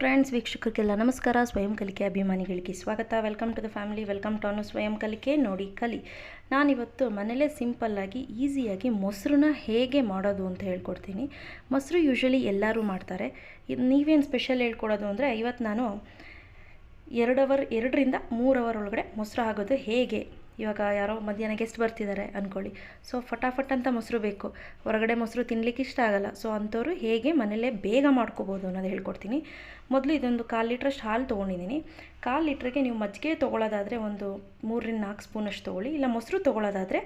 Friends ವೀಕ್ಷಕರಿಗೆಲ್ಲ ನಮಸ್ಕಾರ. ಸ್ವಯಂ ಕಲಿಕೆ ಅಭಿಮಾನಿಗಳಿಗೆ ಸ್ವಾಗತ. Welcome to the family welcome to ಅನು ಸ್ವಯಂ ಕಲಿಕೆ, ನೋಡಿ ಕಲಿ. ನಾನಿವತ್ತು ಮನೆಯಲ್ಲೇ ಸಿಂಪಲ್ಲಾಗಿ ಈಸಿಯಾಗಿ ಮೊಸರನ್ನ ಹೇಗೆ ಮಾಡೋದು ಅಂತ ಹೇಳ್ಕೊಡ್ತೀನಿ. ಮೊಸರು ಯೂಶ್ವಲಿ ಎಲ್ಲರೂ ಮಾಡ್ತಾರೆ. ಇದು ನೀವೇನು ಸ್ಪೆಷಲ್ ಹೇಳ್ಕೊಡೋದು ಅಂದರೆ ಇವತ್ತು ನಾನು ಎರಡು ಅವರ್ ಎರಡರಿಂದ ಮೂರು ಅವರ್ ಒಳಗಡೆ ಮೊಸರು ಆಗೋದು ಹೇಗೆ ಇವಾಗ ಯಾರೋ ಮಧ್ಯಾಹ್ನ ಗೆಸ್ಟ್ ಬರ್ತಿದ್ದಾರೆ ಅಂದ್ಕೊಳ್ಳಿ ಸೊ ಫಟಾಫಟ್ ಅಂತ ಮೊಸರು ಬೇಕು. ಹೊರಗಡೆ ಮೊಸರು ತಿನ್ನಲಿಕ್ಕೆ ಇಷ್ಟ ಆಗಲ್ಲ. ಸೊ ಅಂಥವ್ರು ಹೇಗೆ ಮನೆಯಲ್ಲೇ ಬೇಗ ಮಾಡ್ಕೋಬೋದು ಅನ್ನೋದು ಹೇಳ್ಕೊಡ್ತೀನಿ. ಮೊದಲು ಇದೊಂದು ಕಾಲು ಲೀಟ್ರಷ್ಟು ಹಾಲು ತೊಗೊಂಡಿದ್ದೀನಿ. ಕಾಲು ಲೀಟ್ರಿಗೆ ನೀವು ಮಜ್ಜಿಗೆ ತೊಗೊಳ್ಳೋದಾದರೆ ಒಂದು ಮೂರರಿಂದ ನಾಲ್ಕು ಸ್ಪೂನಷ್ಟು ತೊಗೊಳ್ಳಿ. ಇಲ್ಲ, ಮೊಸರು ತೊಗೊಳ್ಳೋದಾದರೆ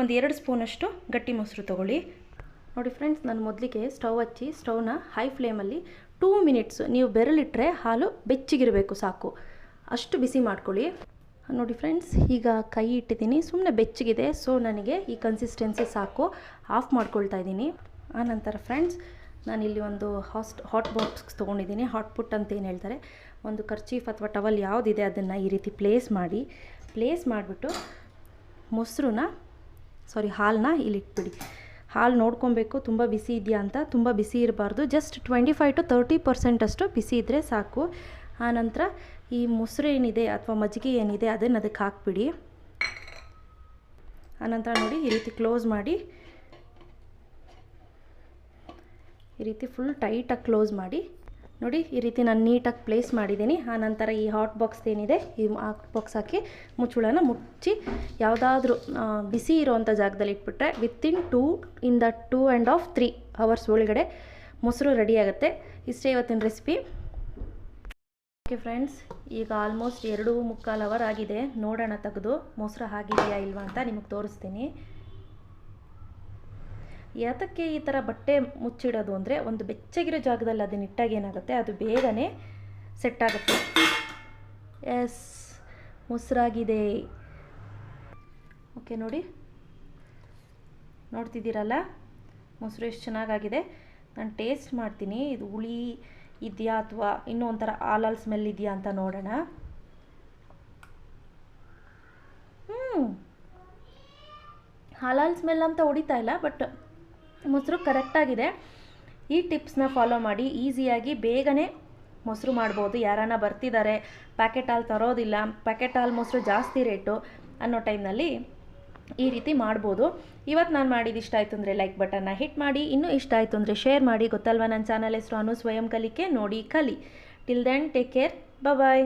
ಒಂದು ಎರಡು ಸ್ಪೂನಷ್ಟು ಗಟ್ಟಿ ಮೊಸರು ತೊಗೊಳ್ಳಿ. ನೋಡಿ ಫ್ರೆಂಡ್ಸ್ ನಾನು ಮೊದಲಿಗೆ ಸ್ಟವ್ ಹಚ್ಚಿ, ಸ್ಟವ್ನ ಹೈ ಫ್ಲೇಮಲ್ಲಿ ಟೂ ಮಿನಿಟ್ಸ್ ನೀವು ಬೆರಳಿಟ್ರೆ ಹಾಲು ಬೆಚ್ಚಗಿರಬೇಕು ಸಾಕು. ಅಷ್ಟು ಬಿಸಿ ಮಾಡ್ಕೊಳ್ಳಿ. ನೋಡಿ ಫ್ರೆಂಡ್ಸ್ ಈಗ ಕೈ ಇಟ್ಟಿದ್ದೀನಿ. ಸುಮ್ಮನೆ ಬೆಚ್ಚಗಿದೆ ಸೊ ನನಗೆ ಈ ಕನ್ಸಿಸ್ಟೆನ್ಸಿ ಸಾಕು. ಆಫ್ ಮಾಡ್ಕೊಳ್ತಾ ಇದ್ದೀನಿ. ಆನಂತರ ಫ್ರೆಂಡ್ಸ್ ನಾನಿಲ್ಲಿ ಒಂದು ಹಾಸ್ಟ್ ಹಾಟ್ ಬಾಕ್ಸ್ ತೊಗೊಂಡಿದ್ದೀನಿ. ಹಾಟ್ ಪುಟ್ ಅಂತ ಏನು ಹೇಳ್ತಾರೆ? ಒಂದು ಕರ್ಚೀಫ್ ಅಥವಾ ಟವಲ್ ಯಾವುದಿದೆ ಅದನ್ನು ಈ ರೀತಿ ಪ್ಲೇಸ್ ಮಾಡಿ. ಪ್ಲೇಸ್ ಮಾಡಿಬಿಟ್ಟು ಮೊಸರನ್ನ ಸಾರಿ ಹಾಲನ್ನ ಇಲ್ಲಿ ಇಟ್ಬಿಡಿ. ಹಾಲು ನೋಡ್ಕೊಬೇಕು, ತುಂಬ ಬಿಸಿ ಇದೆಯಾ ಅಂತ? ತುಂಬ ಬಿಸಿ ಇರಬಾರ್ದು. Just twenty five to thirty ಪರ್ಸೆಂಟಷ್ಟು ಬಿಸಿ ಇದ್ದರೆ ಸಾಕು. ಆನಂತರ ಈ ಮೊಸರು ಏನಿದೆ ಅಥವಾ ಮಜ್ಜಿಗೆ ಏನಿದೆ ಅದನ್ನು ಅದಕ್ಕೆ ಹಾಕ್ಬಿಡಿ. ಆನಂತರ ನೋಡಿ ಈ ರೀತಿ ಕ್ಲೋಸ್ ಮಾಡಿ. ಈ ರೀತಿ ಫುಲ್ ಟೈಟಾಗಿ ಕ್ಲೋಸ್ ಮಾಡಿ. ನೋಡಿ ಈ ರೀತಿ ನಾನು ನೀಟಾಗಿ ಪ್ಲೇಸ್ ಮಾಡಿದ್ದೀನಿ. ಆನಂತರ ಈ ಹಾಟ್ ಬಾಕ್ಸ್ ಏನಿದೆ ಈ ಹಾಟ್ ಬಾಕ್ಸ್ ಹಾಕಿ ಮುಚ್ಚುಳನ ಮುಚ್ಚಿ ಯಾವುದಾದ್ರೂ ಬಿಸಿ ಇರೋವಂಥ ಜಾಗದಲ್ಲಿ ಇಟ್ಬಿಟ್ರೆ within two in the two and half three hours ಒಳಗಡೆ ಮೊಸರು ರೆಡಿ ಆಗುತ್ತೆ. ಇಷ್ಟೇ ಇವತ್ತಿನ ರೆಸಿಪಿ ಓಕೆ ಫ್ರೆಂಡ್ಸ್ ಈಗ ಆಲ್ಮೋಸ್ಟ್ ಎರಡು ಮುಕ್ಕಾಲು ಅವರ್ ಆಗಿದೆ. ನೋಡೋಣ, ತೆಗೆದು. ಮೊಸರು ಆಗಿದೆಯಾ ಇಲ್ವಾ ಅಂತ ನಿಮಗೆ ತೋರಿಸ್ತೀನಿ. ಯಾತಕ್ಕೆ ಈ ಥರ ಬಟ್ಟೆ ಮುಚ್ಚಿಡೋದು ಅಂದರೆ ಒಂದು ಬೆಚ್ಚಗಿರೋ ಜಾಗದಲ್ಲಿ ಅದನ್ನ ಇಟ್ಟಾಗ ಏನಾಗುತ್ತೆ? ಅದು ಬೇಗನೆ ಸೆಟ್ ಆಗುತ್ತೆ. ಎಸ್ ಮೊಸರಾಗಿದೆ. ಓಕೆ ನೋಡಿ. ನೋಡ್ತಿದ್ದೀರಲ್ಲ? ಮೊಸರು ಎಷ್ಟು ಚೆನ್ನಾಗಾಗಿದೆ. ನಾನು ಟೇಸ್ಟ್ ಮಾಡ್ತೀನಿ. ಇದು ಹುಳಿ ಇದೆಯಾ ಅಥವಾ ಇನ್ನೂ ಒಂಥರ ಹಾಲಾಲ್ ಸ್ಮೆಲ್ ಇದೆಯಾ ಅಂತ ನೋಡೋಣ. ಹ್ಞೂ ಹಾಲಾಲ್ ಸ್ಮೆಲ್ ಅಂತ ಹೊಡಿತಾ ಇಲ್ಲ ಬಟ್ ಮೊಸರು ಕರೆಕ್ಟಾಗಿದೆ ಈ ಟಿಪ್ಸ್ನ ಫಾಲೋ ಮಾಡಿ ಈಸಿಯಾಗಿ ಬೇಗನೆ ಮೊಸರು ಮಾಡ್ಬೋದು. ಯಾರನ್ನ ಬರ್ತಿದ್ದಾರೆ ಪ್ಯಾಕೆಟ್ ಹಾಲು ತರೋದಿಲ್ಲ ಪ್ಯಾಕೆಟ್ ಹಾಲು ಮೊಸರು ಜಾಸ್ತಿ ರೇಟು ಅನ್ನೋ ಟೈಮ್ನಲ್ಲಿ ಈ ರೀತಿ ಮಾಡ್ಬೋದು. ಇವತ್ತು ನಾನು ಮಾಡಿದ ಇಷ್ಟ ಆಯಿತು ಅಂದರೆ ಲೈಕ್ ಬಟನ್ನ ಹಿಟ್ ಮಾಡಿ, ಇನ್ನೂ ಇಷ್ಟ ಆಯಿತು ಅಂದರೆ ಶೇರ್ ಮಾಡಿ. ಗೊತ್ತಲ್ವ ನನ್ನ ಚಾನಲ್ ಹೆಸರು ಅನು ಸ್ವಯಂ ಕಲಿಕೆ, ನೋಡಿ ಕಲಿ. Till then take care bye